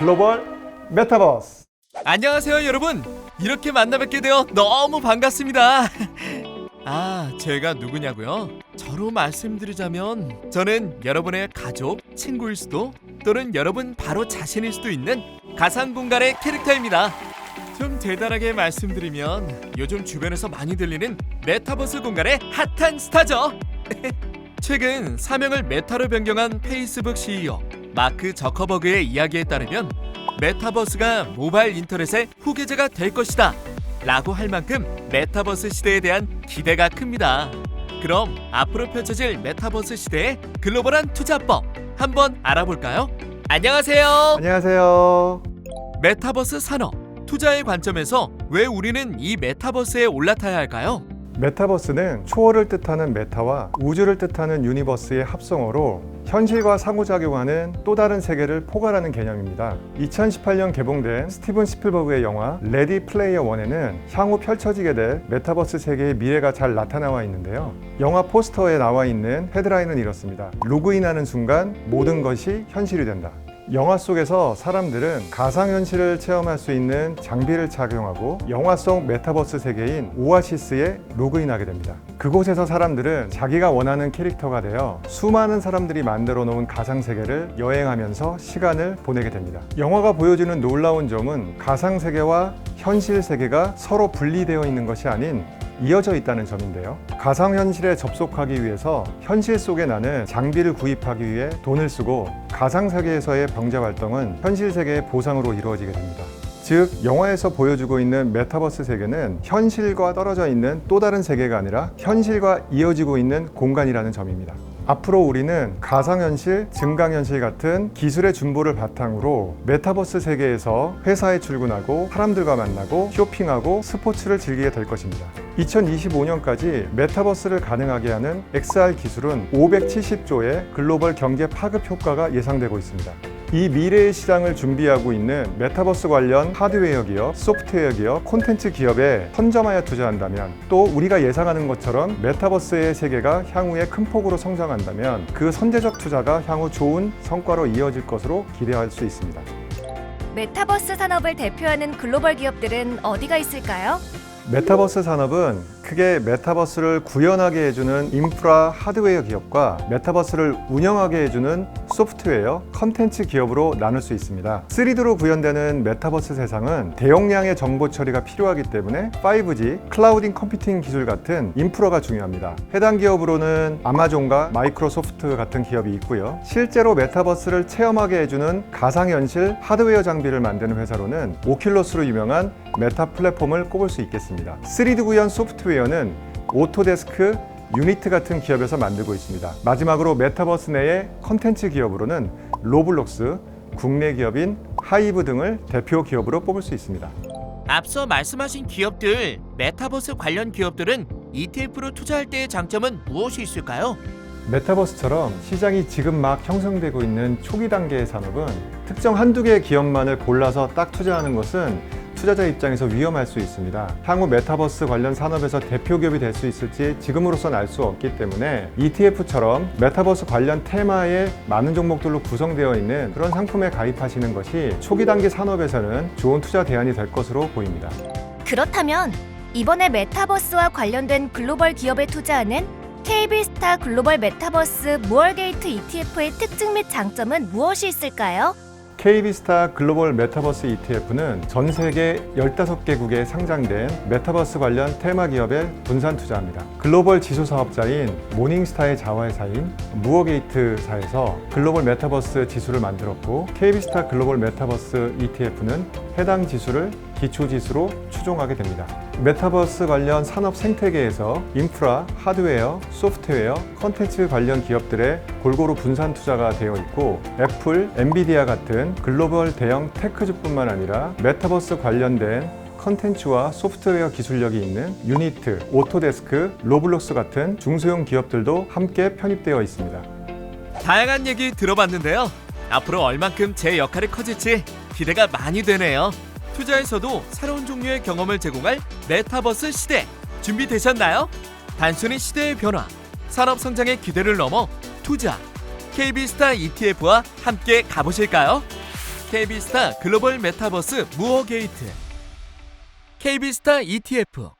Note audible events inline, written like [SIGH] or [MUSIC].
글로벌 메타버스. 안녕하세요 여러분 이렇게 만나 뵙게 되어 너무 반갑습니다 아 제가 누구냐고요? 저로 말씀드리자면 저는 여러분의 가족, 친구일 수도 또는 여러분 바로 자신일 수도 있는 가상 공간의 캐릭터입니다 좀 대단하게 말씀드리면 요즘 주변에서 많이 들리는 메타버스 공간의 핫한 스타죠 [LAUGHS] 최근 사명을 메타로 변경한 페이스북 CEO 마크 저커버그의 이야기에 따르면 메타버스가 모바일 인터넷의 후계자가 될 것이다. 라고 할 만큼 메타버스 시대에 대한 기대가 큽니다. 그럼 앞으로 펼쳐질 메타버스 시대의 글로벌한 투자법 한번 알아볼까요? 안녕하세요. 안녕하세요. 메타버스 산업 투자의 관점에서 왜 우리는 이 메타버스에 올라타야 할까요? 메타버스는 초월을 뜻하는 메타와 우주를 뜻하는 유니버스의 합성어로 현실과 상호작용하는 또 다른 세계를 포괄하는 개념입니다. 2018년 개봉된 스티븐 스필버그의 영화 레디 플레이어 1에는 향후 펼쳐지게 될 메타버스 세계의 미래가 잘 나타나와 있는데요. 영화 포스터에 나와 있는 헤드라인은 이렇습니다. 로그인하는 순간 모든 것이 현실이 된다. 영화 속에서 사람들은 가상현실을 체험할 수 있는 장비를 착용하고 영화 속 메타버스 세계인 오아시스에 로그인하게 됩니다. 그곳에서 사람들은 자기가 원하는 캐릭터가 되어 수많은 사람들이 만들어 놓은 가상세계를 여행하면서 시간을 보내게 됩니다. 영화가 보여주는 놀라운 점은 가상세계와 현실 세계가 서로 분리되어 있는 것이 아닌 이어져 있다는 점인데요. 가상현실에 접속하기 위해서 현실 속에 나는 장비를 구입하기 위해 돈을 쓰고 가상세계에서의 병제 활동은 현실 세계의 보상으로 이루어지게 됩니다. 즉, 영화에서 보여주고 있는 메타버스 세계는 현실과 떨어져 있는 또 다른 세계가 아니라 현실과 이어지고 있는 공간이라는 점입니다. 앞으로 우리는 가상현실, 증강현실 같은 기술의 준보를 바탕으로 메타버스 세계에서 회사에 출근하고 사람들과 만나고 쇼핑하고 스포츠를 즐기게 될 것입니다. 2025년까지 메타버스를 가능하게 하는 XR 기술은 570조의 글로벌 경제 파급 효과가 예상되고 있습니다. 이 미래의 시장을 준비하고 있는 메타버스 관련 하드웨어 기업, 소프트웨어 기업, 콘텐츠 기업에 선점하여 투자한다면 또 우리가 예상하는 것처럼 메타버스의 세계가 향후에 큰 폭으로 성장한다면 그 선제적 투자가 향후 좋은 성과로 이어질 것으로 기대할 수 있습니다. 메타버스 산업을 대표하는 글로벌 기업들은 어디가 있을까요? 메타버스 산업은 크게 메타버스를 구현하게 해주는 인프라 하드웨어 기업과 메타버스를 운영하게 해주는 소프트웨어, 컨텐츠 기업으로 나눌 수 있습니다. 3D로 구현되는 메타버스 세상은 대용량의 정보 처리가 필요하기 때문에 5G, 클라우딩 컴퓨팅 기술 같은 인프라가 중요합니다. 해당 기업으로는 아마존과 마이크로소프트 같은 기업이 있고요. 실제로 메타버스를 체험하게 해주는 가상현실 하드웨어 장비를 만드는 회사로는 오큘러스로 유명한 메타 플랫폼을 꼽을 수 있겠습니다. 3D 구현 소프트웨어 는 오토데스크, 유니트 같은 기업에서 만들고 있습니다. 마지막으로 메타버스 내의 컨텐츠 기업으로는 로블록스, 국내 기업인 하이브 등을 대표 기업으로 뽑을 수 있습니다. 앞서 말씀하신 기업들, 메타버스 관련 기업들은 ETF로 투자할 때의 장점은 무엇이 있을까요? 메타버스처럼 시장이 지금 막 형성되고 있는 초기 단계의 산업은 특정 한두 개의 기업만을 골라서 딱 투자하는 것은 투자자 입장에서 위험할 수 있습니다. 향후 메타버스 관련 산업에서 대표 기업이 될 수 있을지 지금으로선 알 수 없기 때문에 ETF처럼 메타버스 관련 테마에 많은 종목들로 구성되어 있는 그런 상품에 가입하시는 것이 초기 단계 산업에서는 좋은 투자 대안이 될 것으로 보입니다. 그렇다면 이번에 메타버스와 관련된 글로벌 기업에 투자하는 KB스타 글로벌 메타버스 무얼게이트 ETF의 특징 및 장점은 무엇이 있을까요? KB스타 글로벌 메타버스 ETF는 전 세계 15개국에 상장된 메타버스 관련 테마 기업에 분산 투자합니다. 글로벌 지수 사업자인 모닝스타의 자회사인 무어게이트사에서 글로벌 메타버스 지수를 만들었고 KB스타 글로벌 메타버스 ETF는 해당 지수를 기초 지수로 추종하게 됩니다. 메타버스 관련 산업 생태계에서 인프라, 하드웨어, 소프트웨어, 컨텐츠 관련 기업들의 골고루 분산 투자가 되어 있고 애플, 엔비디아 같은 글로벌 대형 테크주뿐만 아니라 메타버스 관련된 컨텐츠와 소프트웨어 기술력이 있는 유니트, 오토데스크, 로블록스 같은 중소형 기업들도 함께 편입되어 있습니다. 다양한 얘기 들어봤는데요. 앞으로 얼만큼 제 역할이 커질지 기대가 많이 되네요. 투자에서도 새로운 종류의 경험을 제공할 메타버스 시대 준비되셨나요? 단순히 시대의 변화, 산업 성장의 기대를 넘어 투자 KB스타 ETF와 함께 가보실까요? KB스타 글로벌 메타버스 무어 게이트 KB스타 ETF